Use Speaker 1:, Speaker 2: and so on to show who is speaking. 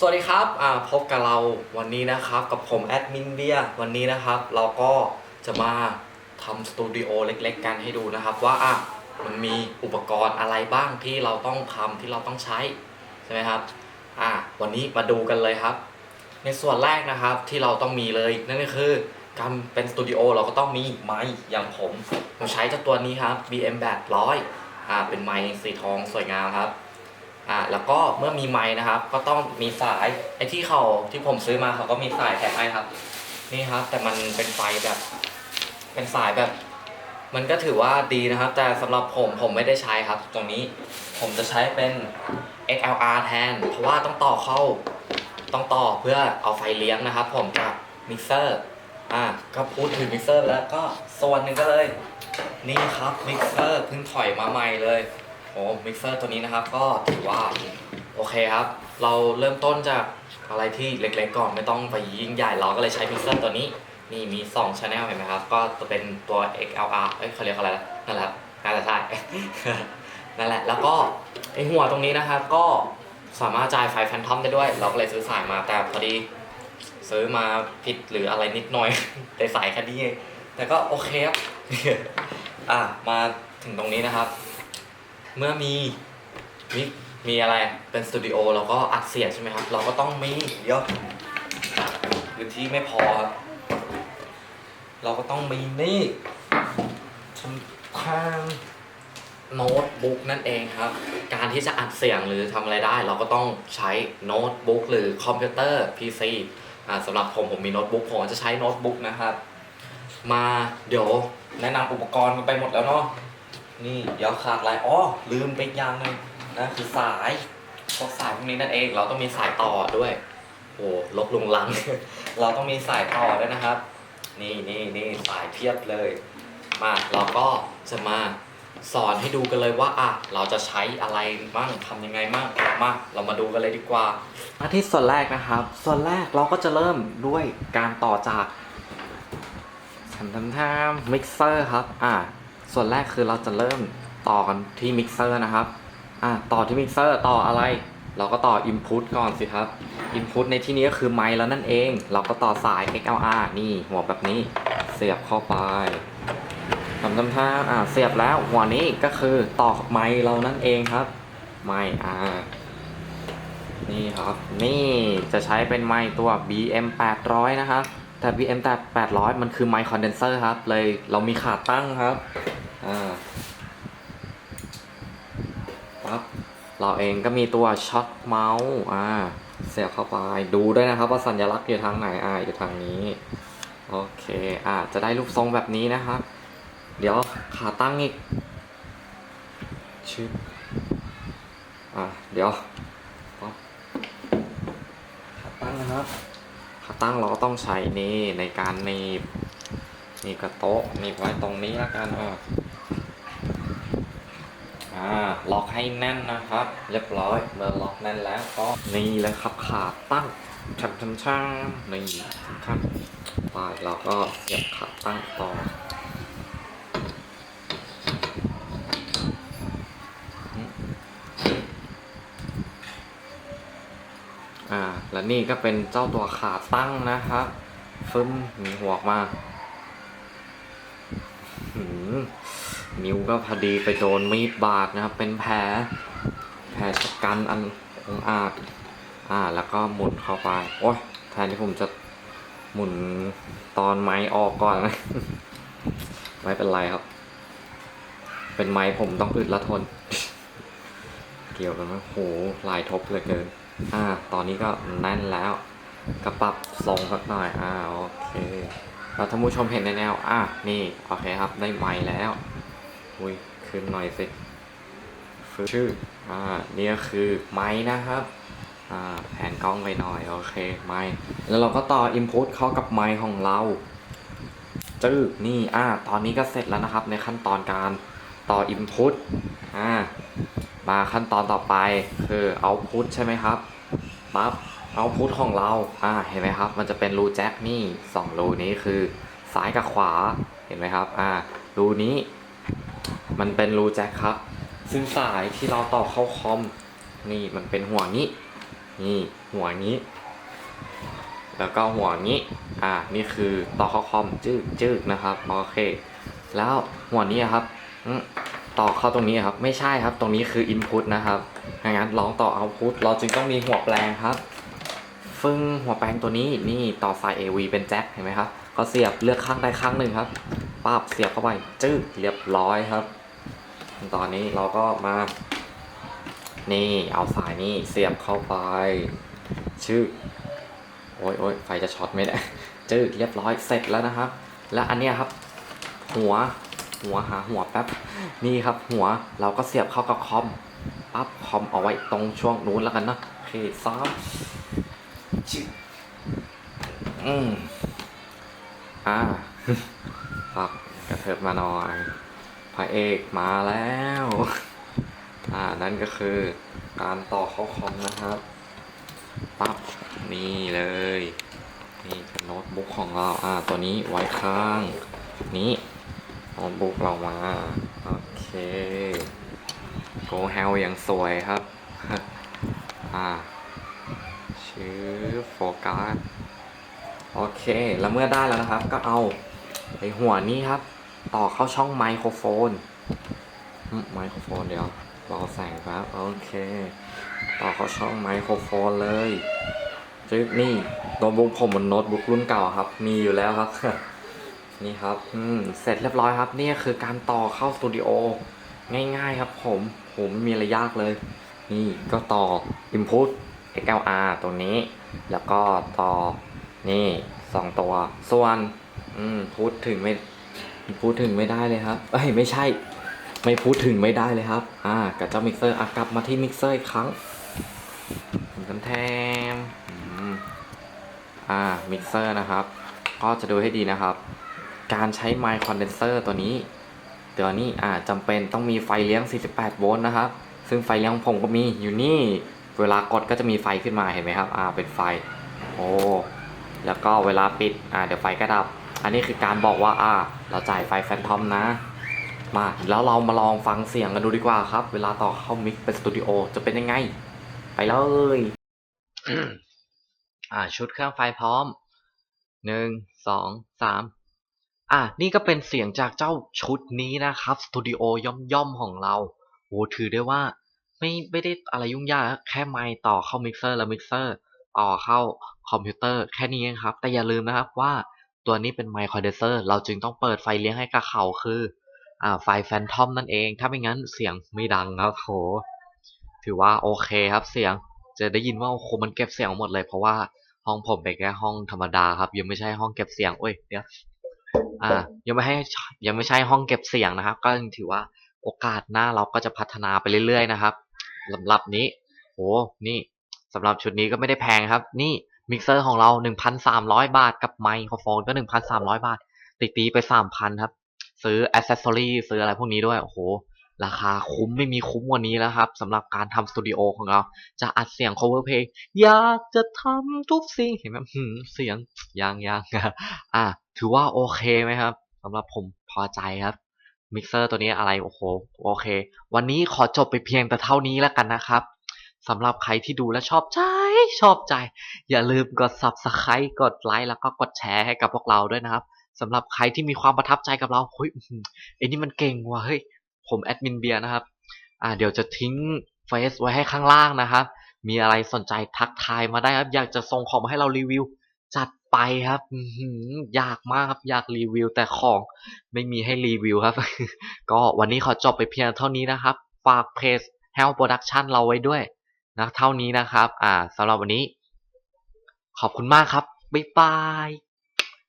Speaker 1: สวัสดีครับอ่าพบกับเราวันนี้นะครับ กับผมแอดมินเบียวันนี้นะครับ เราก็จะมาทำสตูดิโอเล็กๆ กันให้ดูนะครับ ว่าอะมันมีอุปกรณ์อะไรบ้างที่เราต้องทำที่เราต้องใช้ใช่ไหมครับอ่าวันนี้มาดูกันเลยครับ ในส่วนแรกนะครับที่เราต้องมีเลยนั่นก็คือการเป็นสตูดิโอเราก็ต้องมีไมค์อย่างผมผมใช้เจ้าตัวนี้ครับ BM แบบร้อยอ่าเป็นไมค์สีทองสวยงามครับ อ่าแล้วก็เมื่อมีไม้นะครับ ก็ต้องมีสายไอ้ที่เขาที่ผมซื้อมาเขาก็มีสายแถมให้ครับ นี่ครับ แต่มันเป็นไฟแบบ เป็นสายแบบ มันก็ถือว่าดีนะครับ แต่สำหรับผมผมไม่ได้ใช้ครับ ตรงนี้ผมจะใช้เป็น XLR แทน เพราะว่าต้องต่อเข้า ต้องต่อเพื่อเอาไฟเลี้ยงนะครับ ผมกับมิกเซอร์อ่าก็พูดถึงมิกเซอร์แล้วก็ส่วนหนึ่งก็เลย นี่ครับมิกเซอร์เพิ่งถอยมาใหม่เลย อ้มิกเซอร์ตัวนี้นะครับก็ถือว่าโอเคครับ เราเริ่มต้นจากอะไรที่เล็กๆก่อนไม่ต้องไปยิ่งใหญ่เราก็เลยใช้มิกเซอร์ตัวนี้นี่มี2 channel เห็นไหมครับ ก็จะเป็นตัว XLR เอ้ยเขาเรียกอะไรนะนั่นแหละน่าจะใช่นั่นแหละ แล้วก็ไอหัวตรงนี้นะครับก็สามารถจ่ายไฟแฟนทอมได้ด้วย เราก็เลยซื้อสายมาแต่พอดีซื้อมาผิดหรืออะไรนิดหน่อยได้สายแค่นี้แต่ก็โอเคครับอะมาถึงตรงนี้นะครับ เมื่อมีมีมีอะไรเป็นสตูดิโอเราก็อัดเสียงใช่ไหมครับ เราก็ต้องมีเดี๋ยวพื้นที่ไม่พอ เราก็ต้องมีนี่ทำทางโน้ตบุ๊กนั่นเองครับ การที่จะอัดเสียงหรือทำอะไรได้ เราก็ต้องใช้โน้ตบุ๊กหรือคอมพิวเตอร์ PC อ่าสำหรับผมผมมีโน้ตบุ๊กผมจะใช้โน้ตบุ๊กนะครับ มาเดี๋ยวแนะนำอุปกรณ์กันไปหมดแล้วเนาะ นี่เดี๋ยวขาดอะไรอ๋อลืมไปอย่างหนึงนะคือสายพวกสายพวกนี้นั่นเอง เราต้องมีสายต่อด้วยโอ้ลบลงลัง เราต้องมีสายต่อด้วยนะครับ นี่นี่นี่สายเพียบเลย มาเราก็จะมาสอนให้ดูกันเลยว่าอะเราจะใช้อะไรบ้างทำยังไงบ้างมาเรามาดูกันเลยดีกว่ามาที่ส่วนแรกนะครับ ส่วนแรกเราก็จะเริ่มด้วยการต่อจากทำทำทำมิกเซอร์ครับ อ่า ส่วนแรกคือเราจะเริ่มต่อกันที่มิกเซอร์นะครับอ่าต่อที่มิกเซอร์ต่ออะไร เราก็ต่อ Input ก่อนสิครับ Input ในที่นี้ก็คือไมค์แล้วนั่นเอง เราก็ต่อสาย XLR นี่หัวแบบนี้เสียบเข้าไปทำทำท่าอ่าเสียบแล้วหัวนี้ก็คือต่อไมค์เรานั่นเองครับ ไมค์อ่านี่ครับ นี่จะใช้เป็นไมค์ตัว BM 800นะครับ แต่ BM 800 มันคือไมค์คอนเดนเซอร์ครับ เลยเรามีขาตั้งครับ อ่าปั๊บเราเองก็มีตัวช็อตเมาส์อ่าเสียบเข้าไปดูด้วยนะครับว่าสัญลักษณ์อยู่ทางไหนอ่าอยู่ทางนี้โอเคอ่าจะได้รูปทรงแบบนี้นะครับ เดี๋ยวขาตั้งอีกชึบอ่าเดี๋ยวขาตั้งนะครับขาตั้งเราก็ต้องใช้นี่ในการหนีบหนีบกับโต๊ะหนีบไว้ตรงนี้แล้วกันอะ อ่าล็อกให้แน่นนะครับ เรียบร้อยเมื่อล็อกแน่นแล้วก็นี่เลยครับขาตั้งชัมชัมชัมนี่ครับไปเราก็เสียบขาตั้งต่ออ่าและนี่ก็เป็นเจ้าตัวขาตั้งนะครับฟึ้มมีหัวออกมาหืม นิ้วก็พอดีไปโดนมีดบาดนะครับ เป็นแผลแผลชะกันอันองอาจอ่า แล้วก็หมุนเข้าไป โอ้ยแทนที่ผมจะหมุนตอนไม้ออกก่อนไม่เป็นไรครับ เป็นไม้ผมต้องอึดละทน เกี่ยวกันไหมโหลายทบเลือเกิน อ่า ตอนนี้ก็แน่นแล้วก็ปรับทรงสักหน่อย อ่า โอเคเราท่านผู้ชมเห็นในแนว อะนี่ โอเคครับ ได้ไม้แล้ว อุ้ยขึ้นหน่อยสิฟื้นชื่ออ่านี่ก็คือไม้นะครับอ่าแผนกล้องไปหน่อย โอเคไม้แล้วเราก็ต่อ input เข้ากับไม้ของเราจื้อนี่อ่าตอนนี้ก็เสร็จแล้วนะครับ ในขั้นตอนการต่อ input อ่ามาขั้นตอนต่อไปคือ output ใช่ไหมครับปั๊บ output ของเราอ่าเห็นไหมครับ มันจะเป็นรูแจ็คนี่สองรูนี้คือซ้ายกับขวาเห็นไหมครับอ่ารูนี้ มันเป็นรูแจ็คครับ ซึ่งสายที่เราต่อเข้าคอม นี่มันเป็นหัวนี้ นี่หัวนี้ แล้วก็หัวนี้ อ่า นี่คือต่อเข้าคอมจืดจืดนะครับ โอเค แล้วหัวนี้ครับต่อเข้าตรงนี้ครับ ไม่ใช่ครับ ตรงนี้คือ input นะครับดังนั้นลองต่อ output เราจึงต้องมีหัวแปลงครับ ฟึ่งหัวแปลงตัวนี้นี่ต่อสาย AV เป็นแจ็คเห็นไหมครับ ก็เสียบเลือกข้างใดข้างหนึ่งครับป้าบเสียบเข้าไปจืดเรียบร้อยครับ ตอนนี้เราก็มา นี่เอาสายนี่เสียบเข้าไป ชื่อ โอ้ยโอ้ยไฟจะช็อตไม่ได้จืดเรียบร้อยเสร็จแล้วนะครับ และอันเนี้ยครับ หัวหัวหาหัวแป๊บนี่ครับ หัวเราก็เสียบเข้ากับคอมปั๊บคอมเอาไว้ตรงช่วงนู้นแล้วกันนะโอเคซ้อมชิอืมอ่าครับกระเถิบมาหน่อย ระเอกมาแล้ว อ่า นั่นก็คือการต่อเข้าคอมนะครับปั๊บนี่เลย นี่โน้ตบุ๊กของเรา อ่า ตัวนี้ไว้ข้าง นี้โน้ตบุ๊กเรามา โอเคโกเฮลยังสวยครับ อ่า ชื่อโฟกัส โอเค แล้วเมื่อได้แล้วนะครับ ก็เอาไอหัวนี้ครับ ต่อเข้าช่องไมโครโฟนไมโครโฟนเดี๋ยวรอแสงครับ โอเค ต่อเข้าช่องไมโครโฟนเลยจึ๊กนี่โน้ตบุ๊กผมมันโน้ตบุ๊กรุ่นเก่าครับ มีอยู่แล้วครับ นี่ครับอืมเสร็จเรียบร้อยครับนี่คือการต่อเข้าสตูดิโอง่ายๆครับ ผมผมไม่มีอะไรยากเลย นี่ก็ต่อ input XLR ตรงนี้ แล้วก็ต่อนี่สองตัว ส่วน อืมพูดถึงไม่ พูดถึงไม่ได้เลยครับเอ้ยไม่ใช่ ไม่พูดถึงไม่ได้เลยครับ อ่ากับเจ้ามิกเซอร์อะกลับมาที่มิกเซอร์อีกครั้งกันแทมอืมอ่ามิกเซอร์นะครับ ก็จะดูให้ดีนะครับ การใช้ไมค์คอนเดนเซอร์ตัวนี้ตัวนี้อ่าจำเป็นต้องมีไฟเลี้ยง 48 โวลต์นะครับ ซึ่งไฟเลี้ยงของผมก็มีอยู่นี่ เวลากดก็จะมีไฟขึ้นมาเห็นไหมครับ อ่าเป็นไฟ โอ้ แล้วก็เวลาปิด อ่าเดี๋ยวไฟก็ดับ อันนี้คือการบอกว่าอ่า เราจ่ายไฟแฟนทอมนะ มาแล้วเรามาลองฟังเสียงกันดูดีกว่าครับ เวลาต่อเข้ามิกเป็นสตูดิโอจะเป็นยังไง ไปเลยอ่า ชุดเครื่องไฟพร้อมหนึ่งสองสามอะนี่ก็เป็นเสียงจากเจ้าชุดนี้นะครับสตูดิโอย่อมย่อมๆของเราโหถือได้ว่า ไม่ไม่ได้อะไรยุ่งยากแค่ไมค์ต่อเข้ามิกเซอร์แล้วมิกเซอร์ต่อเข้าคอมพิวเตอร์แค่นี้เองครับ แต่อย่าลืมนะครับว่า ตัวนี้เป็นไมค์คอนเดเซอร์เราจึงต้องเปิดไฟเลี้ยงให้กับเขาคืออ่าไฟแฟนทอมนั่นเอง ถ้าไม่งั้นเสียงไม่ดังครับโหถือว่าโอเคครับเสียง จะได้ยินว่าโอ้โหมันเก็บเสียงหมดเลย เพราะว่าห้องผมเป็นแค่ห้องธรรมดาครับ ยังไม่ใช่ห้องเก็บเสียงโอ้ยเดี๋ยวอ่า ยังไม่ให้ยังไม่ใช่ห้องเก็บเสียงนะครับ ก็ถือว่าโอกาสหน้าเราก็จะพัฒนาไปเรื่อยๆนะครับสำหรับนี้โหนี่สำหรับชุดนี้ก็ไม่ได้แพงครับ นี่ มิกเซอร์ของเรา 1,300 บาท กับไมโครโฟนก็ 1,300 บาทตีตีไป 3,000 ครับ ซื้ออ c เซสซอรี่ซื้ออะไรพวกนี้ด้วย โอ้โห ราคาคุ้มไม่มีคุ้มกว่านี้แล้วครับสำหรับการทำสตูดิโอของเรา จะอัดเสียง cover เพลง อยากจะทำทุกสิ่ง เห็นไหมหืมเสียงยังยังอะ ถือว่าโอเคไหมครับสำหรับผมพอใจครับมิกเซอร์ตัวนี้อะไร โอ้โห โอเค วันนี้ขอจบไปเพียงแต่เท่านี้แล้วกันนะครับ สำหรับใครที่ดูและชอบใจชอบใจ อย่าลืมกด subscribe กดไลค์แล้วก็กดแชร์ให้กับพวกเราด้วยนะครับสำหรับใครที่มีความประทับใจกับเราเฮ้ยไอ้นี่มันเก่งว่ะเฮ้ยผมแอดมินเบียร์นะครับอ่าเดี๋ยวจะทิ้งเฟซไว้ให้ข้างล่างนะครับ มีอะไรสนใจทักทายมาได้ครับอยากจะส่งของมาให้เรารีวิว จัดไปครับอื้อหืออยากมากครับอยากรีวิวแต่ของไม่มีให้รีวิวครับ ก็วันนี้ขอจบไปเพียงเท่านี้นะครับ ฝากเพจ Hell Production เราไว้ด้วย นะเท่านี้นะครับ อ่าสำหรับวันนี้ ขอบคุณมากครับ บ๊ายบาย